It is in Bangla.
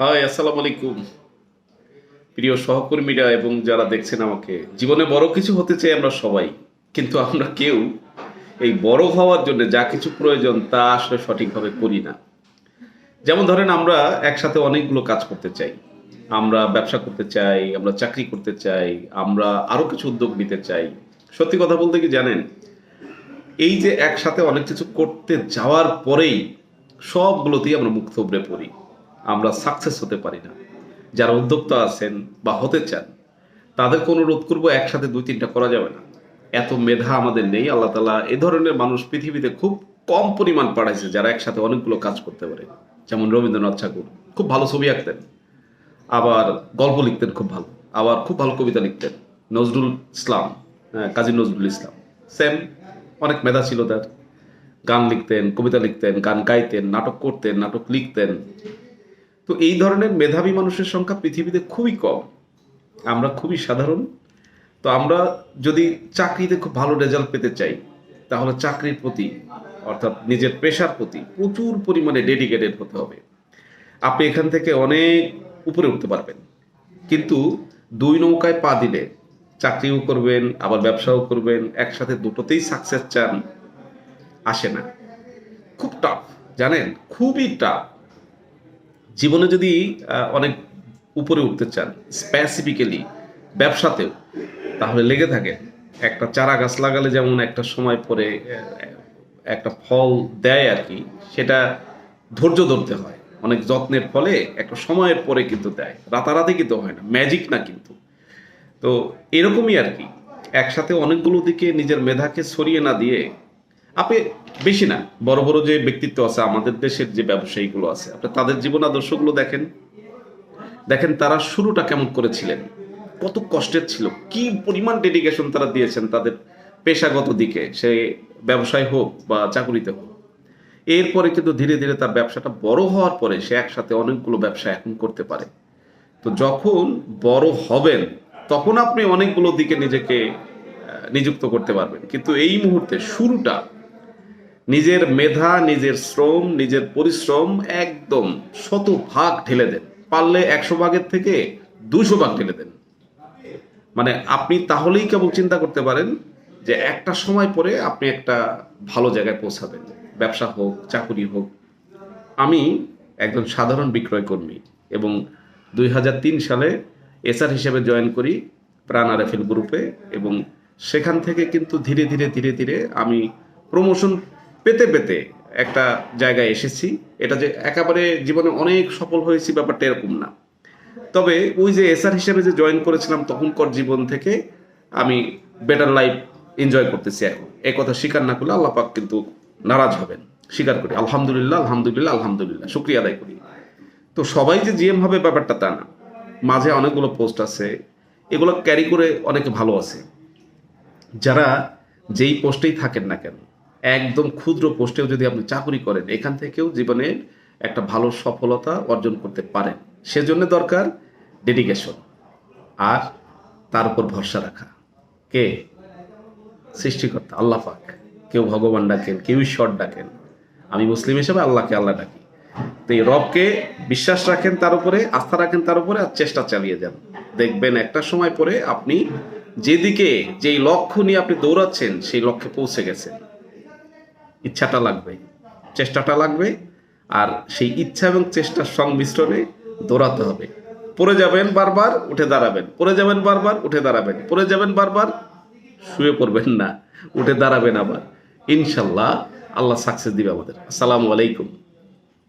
হাই, আসসালামু আলাইকুম। প্রিয় সহকর্মীরা এবং যারা দেখছেন আমাকে, জীবনে বড় কিছু হতে চাই আমরা সবাই, কিন্তু আমরা কেউ এই বড় হওয়ার জন্য যা কিছু প্রয়োজন তা আসলে সঠিকভাবে করি না। যেমন ধরেন আমরা একসাথে অনেকগুলো কাজ করতে চাই। আমরা ব্যবসা করতে চাই, আমরা চাকরি করতে চাই, আমরা আরও কিছু উদ্যোগ নিতে চাই। সত্যি কথা বলতে কি জানেন? এই যে একসাথে অনেক কিছু করতে যাওয়ার পরেই সবগুলোতেই আমরা মুখ থবড়ে পড়ি। আমরা সাকসেস হতে পারি না। যারা উদ্যোক্তা আছেন বা হতে চান তাদেরকে অনুরোধ করব একসাথে দুই তিনটা করা যাবে না। এত মেধা আমাদের নেই আল্লাহ তালা এ ধরনের মানুষ পৃথিবীতে খুব কম পরিমাণ পাঠাইছে যারা একসাথে অনেকগুলো কাজ করতে পারে। যেমন রবীন্দ্রনাথ ঠাকুর খুব ভালো ছবি আঁকতেন। আবার গল্প লিখতেন খুব ভালো। আবার খুব ভালো কবিতা লিখতেন। নজরুল ইসলাম হ্যাঁ, কাজী নজরুল ইসলাম। সেম অনেক মেধা ছিল তার। গান লিখতেন কবিতা লিখতেন গান গাইতেন নাটক করতেন নাটক লিখতেন। তো এই ধরনের মেধাবী মানুষের সংখ্যা পৃথিবীতে খুবই কম। আমরা খুবই সাধারণ। তো আমরা যদি চাকরিতে খুব ভালো রেজাল্ট পেতে চাই, তাহলে চাকরির প্রতি, অর্থাৎ নিজের পেশার প্রতি প্রচুর পরিমাণে ডেডিকেটেড হতে হবে। আপনি এখান থেকে অনেক উপরে উঠতে পারবেন। কিন্তু দুই নৌকায় পা দিলে চাকরিও করবেন, আবার ব্যবসাও করবেন, একসাথে দুটোতেই সাকসেস চান, আসে না। খুব টাফ জানেন? খুবই টাফ জীবনে যদি অনেক উপরে উঠতে চান স্পেসিফিক্যালি ব্যবসাতেও, তাহলে লেগে থাকে, একটা চারা গাছ লাগালে যেমন একটা সময় পরে একটা ফল দেয় আর কি, সেটা ধৈর্য ধরতে হয়। অনেক যত্নের ফলে একটা সময়ের পরে কিন্তু দেয়, রাতারাতি কিন্তু হয় না ম্যাজিক না কিন্তু। তো এরকমই আর কি, একসাথে অনেকগুলো দিকে নিজের মেধাকে সরিয়ে না দিয়ে আপনি বেশি না, বড় বড় যে ব্যক্তিত্ব আছে, আমাদের দেশের যে ব্যবসায়ীগুলো আছে, আপনি তাদের জীবন আদর্শগুলো দেখেন। দেখেন তারা শুরুটা কেমন করেছিলেন, কত কষ্টের ছিল, কি পরিমাণ ডেডিকেশন তারা দিয়েছেন তাদের পেশাগত দিকে, সে ব্যবসায় হোক বা চাকুরিতে হোক। এরপরে কিন্তু ধীরে ধীরে তার ব্যবসাটা বড় হওয়ার পরে সে একসাথে অনেকগুলো ব্যবসা এখন করতে পারে। তো যখন বড় হবেন, তখন আপনি অনেকগুলো দিকে নিজেকে নিযুক্ত করতে পারবেন। কিন্তু এই মুহূর্তে শুরুটা নিজের মেধা, নিজের শ্রম, নিজের পরিশ্রম একদম শত ভাগ ঢেলে দেন। পারলে একশো ভাগের থেকে দুশো ভাগ ঢেলে দেন। মানে আপনি তাহলেই কেবল চিন্তা করতে পারেন যে একটা সময় পরে আপনি একটা ভালো জায়গায় পৌঁছাবেন। ব্যবসা হোক, চাকুরি হোক। আমি একজন সাধারণ বিক্রয় কর্মী এবং দুই হাজার তিন সালে এসআর হিসেবে জয়েন করি প্রাণ আরএফএল গ্রুপে এবং সেখান থেকে কিন্তু ধীরে ধীরে ধীরে ধীরে আমি প্রমোশন পেতে পেতে একটা জায়গায় এসেছি। এটা যে একেবারে জীবনে অনেক সফল হয়েছি ব্যাপারটা এরকম না। তবে ওই যে এসআর হিসেবে যে জয়েন করেছিলাম তখনকার জীবন থেকে আমি বেটার লাইফ এনজয় করতেছি এখন। এই কথা স্বীকার না করলে আল্লাহ পাক কিন্তু নারাজ হবেন। স্বীকার করি, আলহামদুলিল্লাহ আলহামদুলিল্লাহ আলহামদুলিল্লাহ, শুক্রিয়া আদায় করি। তো সবাই যে জিএম হবে ব্যাপারটা তা না। মাঝে অনেকগুলো পোস্ট আছে, এগুলো ক্যারি করে অনেকে ভালো আছে। যারা যেই পোস্টেই থাকেন না কেন একদম ক্ষুদ্র পোস্টেও যদি আপনি চাকরি করেন, এখান থেকেও জীবনে একটা ভালো সফলতা অর্জন করতে পারেন। সেজন্য দরকার ডেডিকেশন আর তার উপর ভরসা রাখা। কে? সৃষ্টিকর্তা, আল্লাহ পাক। কেউ ভগবান ডাকেন, কেউ ঈশ্বর ডাকেন। আমি মুসলিম হিসেবে আল্লাহকে আল্লাহ ডাকি। তো এই রবকে বিশ্বাস রাখেন তার উপরে, আস্থা রাখেন তার উপরে আর চেষ্টা চালিয়ে যান। দেখবেন একটা সময় পরে আপনি যেদিকে, যেই লক্ষ্য নিয়ে আপনি দৌড়াচ্ছেন, সেই লক্ষ্যে পৌঁছে গেছেন। ইচ্ছাটা লাগবে, চেষ্টাটা লাগবে, আর সেই ইচ্ছা এবং চেষ্টার সংমিশ্রণে দৌড়াতে হবে। পরে যাবেন বারবার, উঠে দাঁড়াবেন। পরে যাবেন বারবার, উঠে দাঁড়াবেন। পরে যাবেন বারবার, শুয়ে পড়বেন না, উঠে দাঁড়াবেন আবার। ইনশাল্লাহ, আল্লাহ সাকসেস দিবে আমাদের। আসসালামু আলাইকুম।